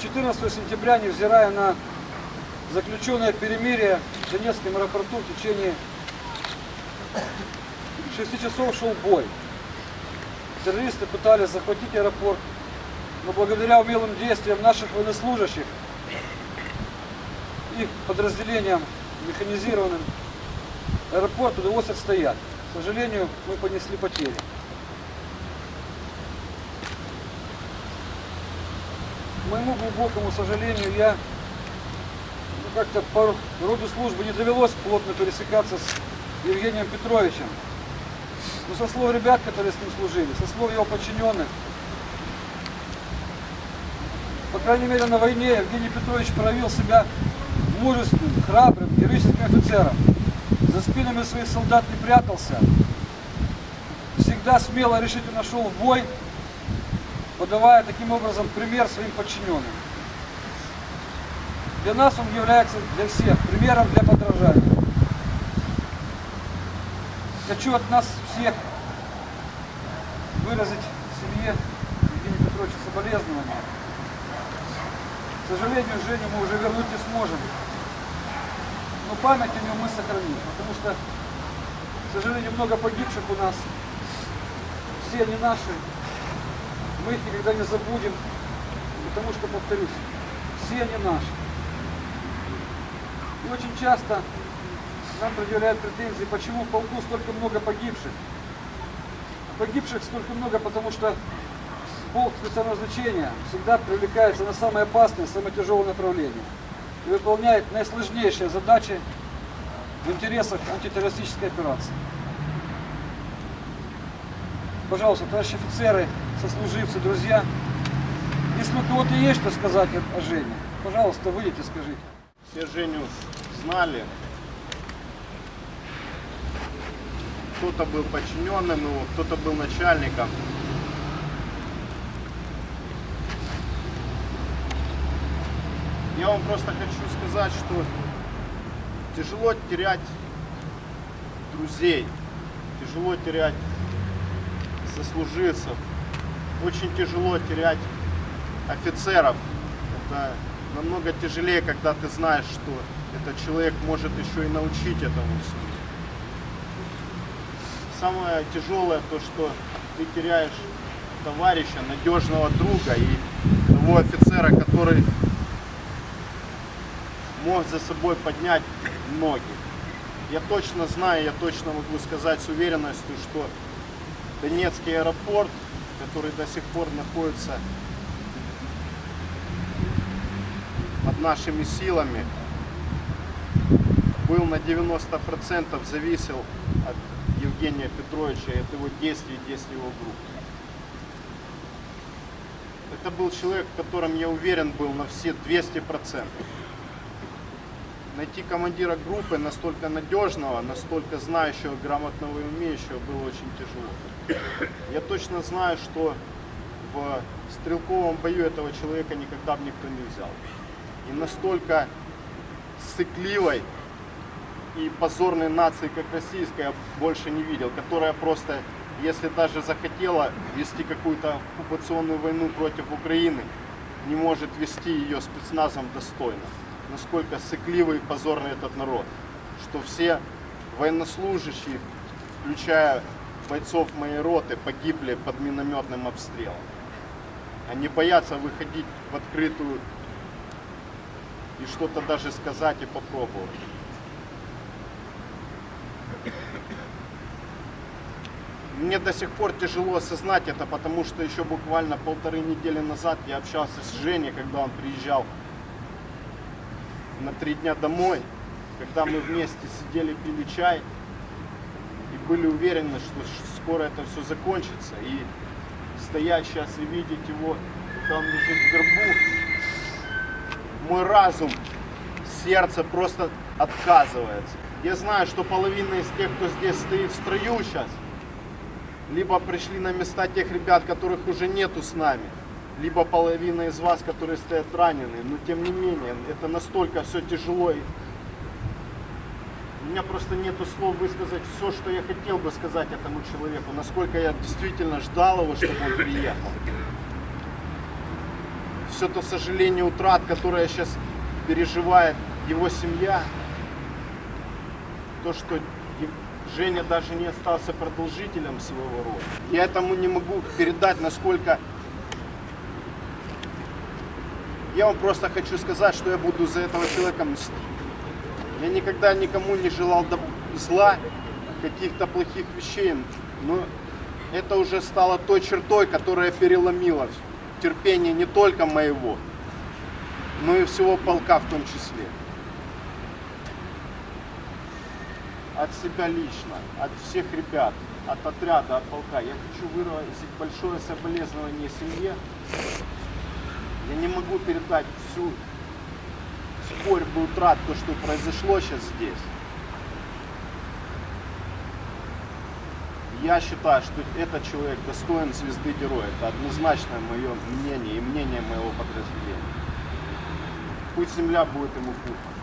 14 сентября, невзирая на заключенное перемирие в Донецком аэропорту в течение 6 часов шел бой. Террористы пытались захватить аэропорт, но благодаря умелым действиям наших военнослужащих, их подразделениям механизированным, аэропорт удалось отстоять. К сожалению, мы понесли потери. Моему глубокому сожалению, я ну, как-то по роду службы не довелось плотно пересекаться с Евгением Петровичем. Но со слов ребят, которые с ним служили, со слов его подчиненных, по крайней мере на войне Евгений Петрович проявил себя мужественным, храбрым, героическим офицером. За спинами своих солдат не прятался, всегда смело, решительно шел в бой, подавая таким образом пример своим подчиненным. Для нас он является, для всех, примером для подражания. Хочу от нас всех выразить семье Евгения Петровича соболезнования. К сожалению, Женю мы уже вернуть не сможем. Но память о нем мы сохраним, потому что, к сожалению, много погибших у нас. Все они наши. Мы их никогда не забудем, потому что, повторюсь, все они наши. И очень часто нам предъявляют претензии, почему в полку столько много погибших. Погибших столько много, потому что полк специального назначения всегда привлекается на самое опасное, самое тяжелое направление и выполняет наисложнейшие задачи в интересах антитеррористической операции. Пожалуйста, товарищи офицеры, сослуживцы, друзья, если у кого-то есть что сказать о Жене, пожалуйста, выйдите, скажите. Все Женю знали. Кто-то был подчиненным его, кто-то был начальником. Я вам просто хочу сказать, что тяжело терять друзей, тяжело терять сослуживцев, очень тяжело терять офицеров. Это намного тяжелее, когда ты знаешь, что этот человек может еще и научить этому всему. Самое тяжелое то, что ты теряешь товарища, надежного друга и того офицера, который мог за собой поднять ноги. Я точно знаю, я точно могу сказать с уверенностью, что Донецкий аэропорт, который до сих пор находится под нашими силами, был на 90% зависел от Евгения Петровича и от его действий действий его группы. Это был человек, в котором я уверен был на все 200%. Найти командира группы настолько надежного, настолько знающего, грамотного и умеющего было очень тяжело. Я точно знаю, что в стрелковом бою этого человека никогда бы никто не взял. И настолько сыкливой и позорной нации, как российская, я больше не видел, которая просто, если даже захотела вести какую-то оккупационную войну против Украины, не может вести ее спецназом достойно. Насколько сыкливый и позорный этот народ, что все военнослужащие, включая бойцов моей роты, погибли под минометным обстрелом. Они боятся выходить в открытую и что-то даже сказать и попробовать. Мне до сих пор тяжело осознать это, потому что еще буквально полторы недели назад я общался с Женей, когда он приезжал на три дня домой, когда мы вместе сидели, пили чай и были уверены, что скоро это все закончится. И стоять сейчас и видеть его, когда он лежит в гробу, мой разум, сердце просто отказывается. Я знаю, что половина из тех, кто здесь стоит в строю сейчас, либо пришли на места тех ребят, которых уже нету с нами, либо половина из вас, которые стоят раненые. Но тем не менее, это настолько все тяжело. У меня просто нету слов высказать все, что я хотел бы сказать этому человеку, насколько я действительно ждал его, чтобы он приехал. все то сожаление утрат, которое сейчас переживает его семья, то, что Женя даже не остался продолжителем своего рода. Я этому не могу передать, насколько... Я вам просто хочу сказать, что я буду за этого человека мстить. Я никогда никому не желал зла, каких-то плохих вещей, но это уже стало той чертой, которая переломила терпение не только моего, но и всего полка в том числе. От себя лично, от всех ребят, от отряда, от полка. Я хочу выразить большое соболезнование семье. Я не могу передать всю скорбь утрат, то, что произошло сейчас здесь. Я считаю, что этот человек достоин звезды героя. Это однозначное мое мнение и мнение моего подразделения. Пусть земля будет ему пухом.